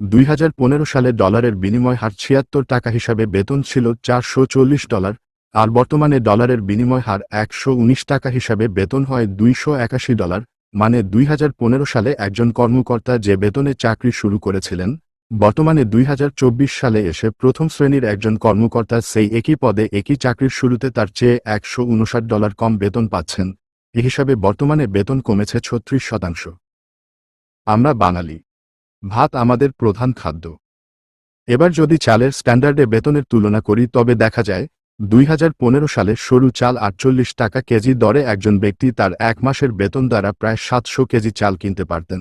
দুই হাজার পনেরো সালে ডলারের বিনিময় হার ছিয়াত্তর টাকা হিসাবে বেতন ছিল চারশো চল্লিশ ডলার, আর বর্তমানে ডলারের বিনিময় হার একশো উনিশ টাকা হিসাবে বেতন হয় দুইশো একাশি ডলার মানে দুই হাজার পনেরো সালে একজন কর্মকর্তা যে বেতনে চাকরি শুরু করেছিলেন, বর্তমানে দুই হাজার চব্বিশ সালে এসে প্রথম শ্রেণির একজন কর্মকর্তা সেই একই পদে একই চাকরির শুরুতে তার চেয়ে একশো উনষাট ডলার কম বেতন পাচ্ছেন, এ হিসাবে বর্তমানে বেতন কমেছে ছত্রিশ শতাংশ। আমরা বাঙালি। ভাত আমাদের প্রধান খাদ্য। এবার যদি চালের স্ট্যান্ডার্ডে বেতনের তুলনা করি, তবে দেখা যায়, দুই হাজার পনেরো সালে সরু চাল আটচল্লিশ টাকা কেজি দরে একজন ব্যক্তি তার এক মাসের বেতন দ্বারা প্রায় সাতশো কেজি চাল কিনতে পারতেন।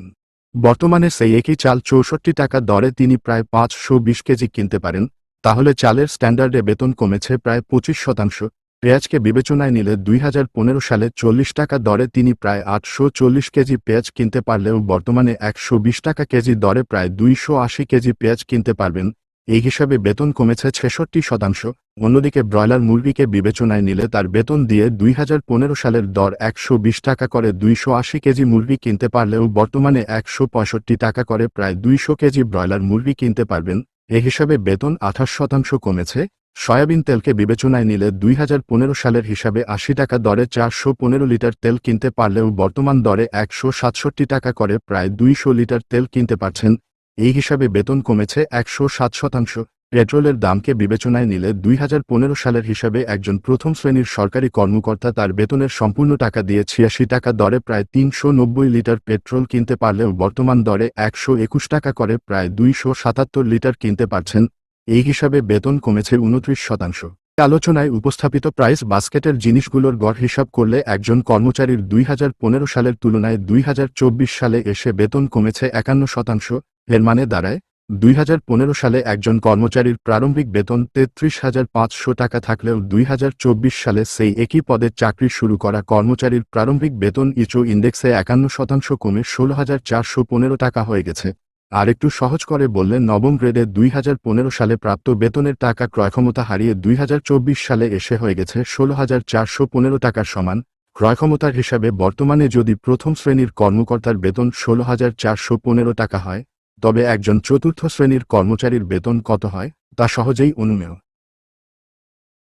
বর্তমানে সেই একই চাল চৌষট্টি টাকা দরে তিনি প্রায় পাঁচশো বিশ কেজি কিনতে পারেন, তাহলে চালের স্ট্যান্ডার্ডে বেতন কমেছে প্রায় পঁচিশ শতাংশ। পেঁয়াজকে বিবেচনায় নিলে দুই হাজার পনেরো সালে চল্লিশ টাকা দরে তিনি প্রায় আটশো চল্লিশ কেজি পেঁয়াজ কিনতে পারলেও বর্তমানে একশো বিশ টাকা কেজি দরে প্রায় দুইশো আশি কেজি পেঁয়াজ কিনতে পারবেন। এই হিসাবে বেতন কমেছে ছেষট্টি শতাংশ। অন্যদিকে ব্রয়লার মুরগিকে বিবেচনায় নিলে তার বেতন দিয়ে দুই হাজার পনেরো সালের দর একশো বিশ টাকা করে দুইশো আশি কেজি মুরগি কিনতে পারলেও বর্তমানে একশো পঁয়ষট্টি টাকা করে প্রায় দুইশো কেজি ব্রয়লার মুরগি কিনতে পারবেন। এ হিসাবে বেতন আঠাশ শতাংশ কমেছে। সয়াবিন তেলকে বিবেচনায় নিলে দুই হাজার পনেরো সালের হিসাবে আশি টাকা দরে চারশো পনেরো লিটার তেল কিনতে পারলেও বর্তমান দরে একশো সাতষট্টি টাকা করে প্রায় দুইশো লিটার তেল কিনতে পারছেন। এই হিসাবে বেতন কমেছে একশো সাত শতাংশ। পেট্রোলের দামকে বিবেচনায় নিলে দুই হাজার পনেরো সালের হিসাবে একজন প্রথম শ্রেণির সরকারি কর্মকর্তা তার বেতনের সম্পূর্ণ টাকা দিয়ে ছিয়াশি টাকা দরে প্রায় তিনশো নব্বই লিটার পেট্রোল কিনতে পারলেও বর্তমান দরে একশো একুশ টাকা করে প্রায় দুইশো সাতাত্তর লিটার কিনতে পারছেন। এই হিসাবে বেতন কমেছে উনত্রিশ শতাংশ। আলোচনায় উপস্থাপিত প্রাইস বাস্কেটের জিনিসগুলোর গড় হিসাব করলে একজন কর্মচারীর দুই হাজার পনেরো সালের তুলনায় দুই হাজার চব্বিশ সালে এসে বেতন কমেছে একান্ন শতাংশ, এর মানে দাঁড়ায়, দুই হাজার পনেরো সালে একজন কর্মচারীর প্রারম্ভিক বেতন তেত্রিশ হাজার পাঁচশো টাকা থাকলেও দুই হাজার চব্বিশ সালে সেই একই পদে চাকরি শুরু করা কর্মচারীর প্রারম্ভিক বেতন ইচো ইন্ডেক্সে একান্ন শতাংশ কমে ষোলো হাজার চারশো পনেরো টাকা হয়ে গেছে। আর একটু সহজ করে বললে নবম গ্রেডে দুই হাজার পনেরো সালে প্রাপ্ত বেতনের টাকা ক্রয়ক্ষমতা হারিয়ে দুই হাজার চব্বিশ সালে এসে হয়ে গেছে ষোলো হাজার চারশো পনেরো টাকার সমান। ক্রয়ক্ষমতার হিসাবে বর্তমানে যদি প্রথম শ্রেণির কর্মকর্তার বেতন ষোলো হাজার চারশো পনেরো টাকা হয়, তবে একজন চতুর্থ শ্রেণির কর্মচারীর বেতন কত হয়, তা সহজেই অনুমেয়।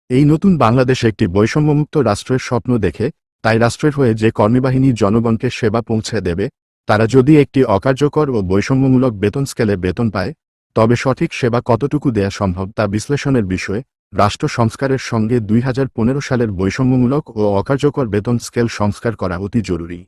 এই নতুন বাংলাদেশ একটি বৈষম্যমুক্ত রাষ্ট্রের স্বপ্ন দেখে, তাই রাষ্ট্রের হয়ে যে কর্মীবাহিনী জনগণকে সেবা পৌঁছে দেবে তারা যদি একটি অকার্যকর ও বৈষম্যমূলক বেতন স্কেলে বেতন পায়, তবে সঠিক সেবা কতটুকু দেয়া সম্ভব তা বিশ্লেষণের বিষয়ে রাষ্ট্র সংস্কারের সঙ্গে দুই হাজার পনেরো সালের বৈষম্যমূলক ও অকার্যকর বেতন স্কেল সংস্কার করা অতি জরুরি।